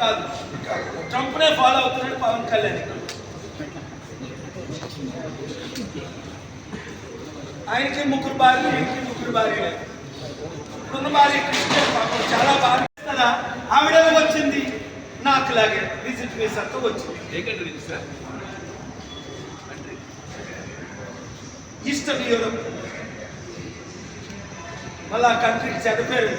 కాదు. ట్రంప్నే ఫాలో అవుతున్నాడు పవన్ కళ్యాణ్. ఆయనకి ముగ్గురు భార్యలు ఈయనకి ముగ్గురు భార్యలు. ఉన్న భార్య క్రిస్టియన్ పాపం చాలా బాగా కదా ఆవిడ వచ్చింది? నాకు లాగే విజిట్ వీసాతో వచ్చింది. ఈస్టర్న్ యూరోప్ మళ్ళా ఆ కంట్రీకి చెడపేరు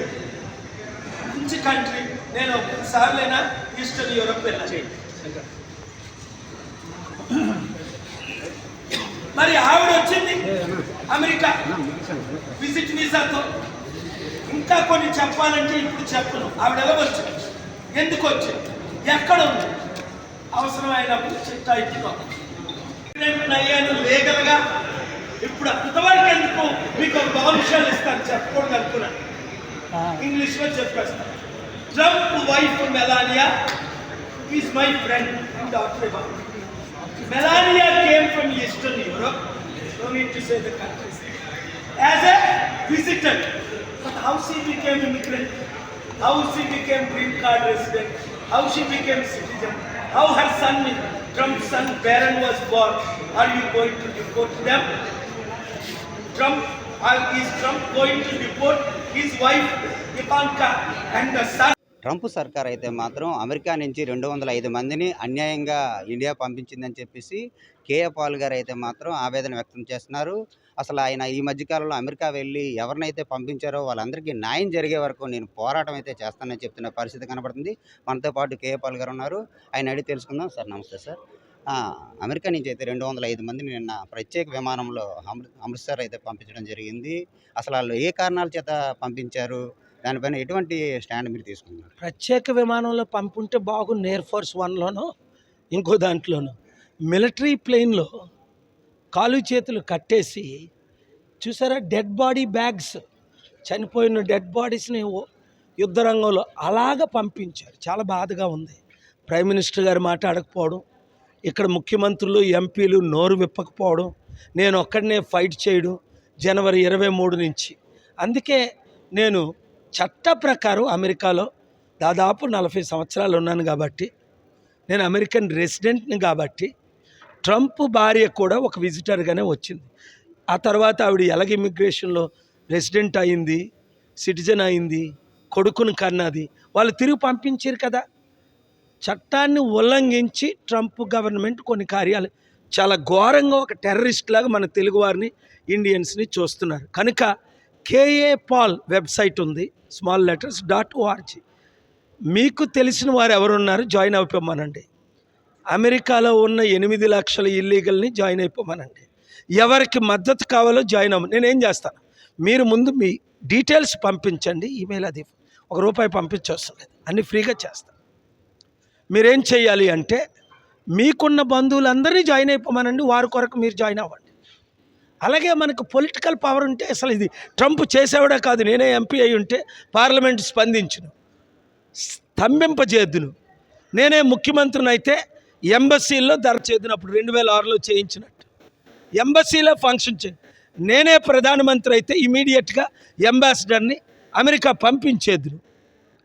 మంచి కంట్రీ నేను సార్లైనా ఈస్టర్న్ యూరోప్ వెళ్ళాను మరి ఆవిడ వచ్చింది అమెరికా. విజిట్ వీసాతో. ఇంకా కొన్ని చెప్పాలంటే ఇప్పుడు చెప్పను. ఆవిడ ఎలా వచ్చింది? ఎందుకు వచ్చింది? ఎక్కడ ఉంది? అవసరమైనప్పుడు ఇచ్చుకోవాలి ప్రెసిడెంట్ అయ్యాను? లీగల్గా? ఇప్పుడు అంతవరకు ఎందుకు మీకు ఒక బాంశాలు ఇస్తాను? చెప్పకూడదు అనుకున్నాను. ఇంగ్లీష్లో Trump wife Melania is my friend Dr. daughter. Melania came from Eastern Europe, no need to say the countries, as a visitor. But how she became immigrant, how she became green card resident, how she became citizen, how her son, Trump's son Barron was born, are you going to deport them? Trump, uh, is Trump going to deport his wife Ivanka and the son? Trump సర్కార్ అయితే మాత్రం America నుంచి రెండు వందల ఐదు మందిని అన్యాయంగా India పంపించిందని చెప్పేసి కేఏ పాల్ గారు అయితే మాత్రం ఆవేదన వ్యక్తం చేస్తున్నారు. అసలు ఆయన ఈ మధ్యకాలంలో అమెరికా వెళ్ళి ఎవరినైతే పంపించారో వాళ్ళందరికీ న్యాయం జరిగే వరకు నేను పోరాటం అయితే చేస్తానని చెప్తున్న పరిస్థితి కనబడుతుంది. మనతో పాటు కేఏ పాల్ గారు ఉన్నారు. ఆయన అడిగి తెలుసుకుందాం. సార్ నమస్తే సార్. అమెరికా నుంచి అయితే రెండు వందల ఐదు మందిని నిన్న ప్రత్యేక విమానంలో అమృ అమృత్సర్ అయితే పంపించడం జరిగింది. అసలు వాళ్ళు ఏ కారణాల చేత పంపించారు? దానిపైన ఎటువంటి స్టాండ్ మీరు తీసుకున్నారు ప్రత్యేక విమానంలో పంపుంటే బాగుంది ఎయిర్ ఫోర్స్ వన్లోనో ఇంకో దాంట్లోనూ. మిలిటరీ ప్లెయిన్లో కాలు చేతులు కట్టేసి చూసారా డెడ్ బాడీ బ్యాగ్స్ చనిపోయిన డెడ్ బాడీస్ని యుద్ధ రంగంలో అలాగ పంపించారు. చాలా బాధగా ఉంది. ప్రైమ్ మినిస్టర్ గారు మాట్లాడకపోవడం ఇక్కడ ముఖ్యమంత్రులు ఎంపీలు నోరు విప్పకపోవడం నేను ఒక్కడనే ఫైట్ చేయడం జనవరి ఇరవై మూడు నుంచి. అందుకే నేను చట్ట ప్రకారం అమెరికాలో దాదాపు నలభై సంవత్సరాలు ఉన్నాను కాబట్టి నేను అమెరికన్ రెసిడెంట్ని కాబట్టి ట్రంప్ భార్య కూడా ఒక విజిటర్గానే వచ్చింది. ఆ తర్వాత ఆవిడ ఎలాగ ఇమిగ్రేషన్లో రెసిడెంట్ అయింది సిటిజన్ అయింది కొడుకుని కన్నది వాళ్ళు తిరిగి పంపించారు కదా. చట్టాన్ని ఉల్లంఘించి ట్రంప్ గవర్నమెంట్ కొన్ని కార్యాలు చాలా ఘోరంగా ఒక టెర్రరిస్ట్ లాగా మన తెలుగు వారిని ఇండియన్స్ని చూస్తున్నారు. కనుక కేఏ పాల్ వెబ్సైట్ ఉంది స్మాల్ లెటర్స్ డాట్ ఓఆర్జీ మీకు తెలిసిన వారు ఎవరున్నారు జాయిన్ అయిపోమనండి. అమెరికాలో ఉన్న ఎనిమిది లక్షల ఇల్లీగల్ని జాయిన్ అయిపోమనండి. ఎవరికి మద్దతు కావాలో జాయిన్ అవ్వ నేనేం చేస్తాను మీరు ముందు మీ డీటెయిల్స్ పంపించండి ఈమెయిల్ అది ఒక రూపాయి పంపించవసరం లేదు అన్ని ఫ్రీగా చేస్తాను మీరేం చేయాలి అంటే మీకున్న బంధువులందరినీ జాయిన్ అయిపోమనండి వారి కొరకు మీరు జాయిన్ అవ్వండి. అలాగే మనకు పొలిటికల్ పవర్ ఉంటే అసలు ఇది ట్రంప్ చేసేవాడే కాదు నేనే ఎంపీ అయి ఉంటే పార్లమెంట్ స్పందించును స్తంభింపజేద్దును నేనే ముఖ్యమంత్రిని అయితే ఎంబసీల్లో ధర చేద్దునప్పుడు రెండు వేల ఆరులో చేయించినట్టు ఎంబసీలో ఫంక్షన్ చే నేనే ప్రధానమంత్రి అయితే ఇమీడియట్గా అంబాసిడర్ని అమెరికా పంపించేద్దును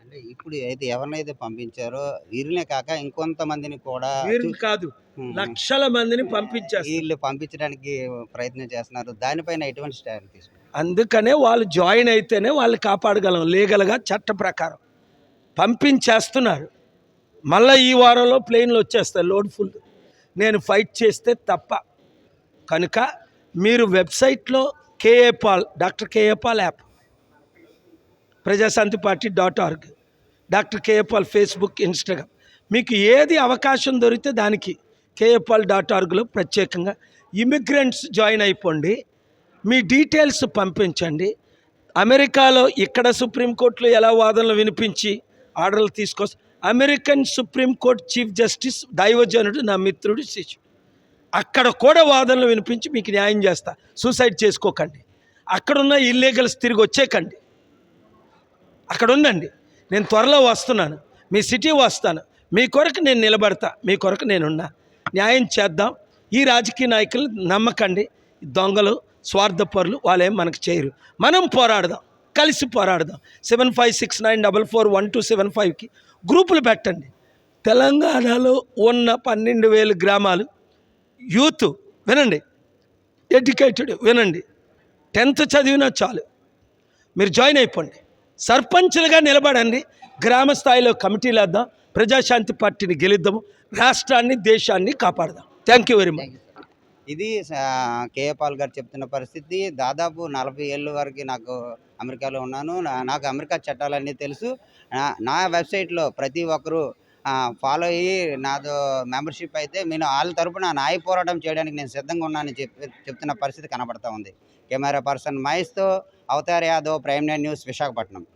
అంటే ఇప్పుడు అయితే ఎవరినైతే పంపించారో వీరినే కాక ఇంకొంతమందిని కూడా వీరు చూ- కాదు. లక్షల మందిని పంపించేస్తారు. వీళ్ళు పంపించడానికి ప్రయత్నం చేస్తున్నారు. దానిపైన ఎటువంటి స్టాండ్ తీసుకున్నారు అందుకనే వాళ్ళు జాయిన్ అయితేనే వాళ్ళు కాపాడగలం. లీగల్గా చట్ట ప్రకారం పంపించేస్తున్నారు. మళ్ళీ ఈ వారంలో ప్లేన్లు వచ్చేస్తాయి లోడ్ ఫుల్. నేను ఫైట్ చేస్తే తప్ప. కనుక మీరు వెబ్సైట్లో KA Paul doctor KA Paul app Prajashanti party dot org doctor KA Paul Facebook Instagram మీకు ఏది అవకాశం దొరికితే దానికి కేఎఫ్ఆల్ పాల్ డాట్ ఆర్గ్లో ప్రత్యేకంగా ఇమిగ్రెంట్స్ జాయిన్ అయిపోండి. మీ డీటెయిల్స్ పంపించండి. అమెరికాలో ఇక్కడ సుప్రీంకోర్టులో ఎలా వాదనలు వినిపించి ఆర్డర్లు తీసుకొస్తా అమెరికన్ సుప్రీంకోర్టు చీఫ్ జస్టిస్ దైవజనుడు నా మిత్రుడు శిష్యుడు అక్కడ కూడా వాదనలు వినిపించి మీకు న్యాయం చేస్తా. సూసైడ్ చేసుకోకండి. అక్కడున్న ఇల్లీగల్స్ తిరిగి వచ్చేకండి. అక్కడ ఉందండి నేను త్వరలో వస్తున్నాను. మీ సిటీ వస్తాను. మీ కొరకు నేను నిలబడతా. మీ కొరకు నేనున్నా. న్యాయం చేద్దాం. ఈ రాజకీయ నాయకులు నమ్మకండి. దొంగలు స్వార్థపరులు వాళ్ళేం మనకు చేయరు. మనం పోరాడదాం. కలిసి పోరాడదాం. Seven five six nine double four one two seven ఫైవ్కి గ్రూపులు పెట్టండి. తెలంగాణలో ఉన్న పన్నెండు వేలు గ్రామాలు యూత్ వినండి. ఎడ్యుకేటెడ్ వినండి. టెన్త్ చదివినా చాలు. మీరు జాయిన్ అయిపోండి. సర్పంచులుగా నిలబడండి. గ్రామ స్థాయిలో కమిటీలు వేద్దాం. ప్రజాశాంతి పార్టీని గెలుద్దాము. రాష్ట్రాన్ని దేశాన్ని కాపాడదాం. థ్యాంక్ యూ వెరీ మచ్ ఇది కేఏపాల్ కేఏ పాల్ గారు చెప్తున్న పరిస్థితి. దాదాపు నలభై ఏళ్ళ వరకు నాకు అమెరికాలో ఉన్నాను. నాకు అమెరికా చట్టాలన్నీ తెలుసు. నా- వెబ్సైట్లో ప్రతి ఒక్కరూ ఫాలో అయ్యి నాదో మెంబర్షిప్ అయితే నేను వాళ్ళ తరపున న్యాయ పోరాటం చేయడానికి నేను సిద్ధంగా ఉన్నానని చెప్పి చెప్తున్న పరిస్థితి కనబడతా ఉంది. కెమెరా పర్సన్ మహేష్తో Avatar Yadav prime news Visakhapatnam.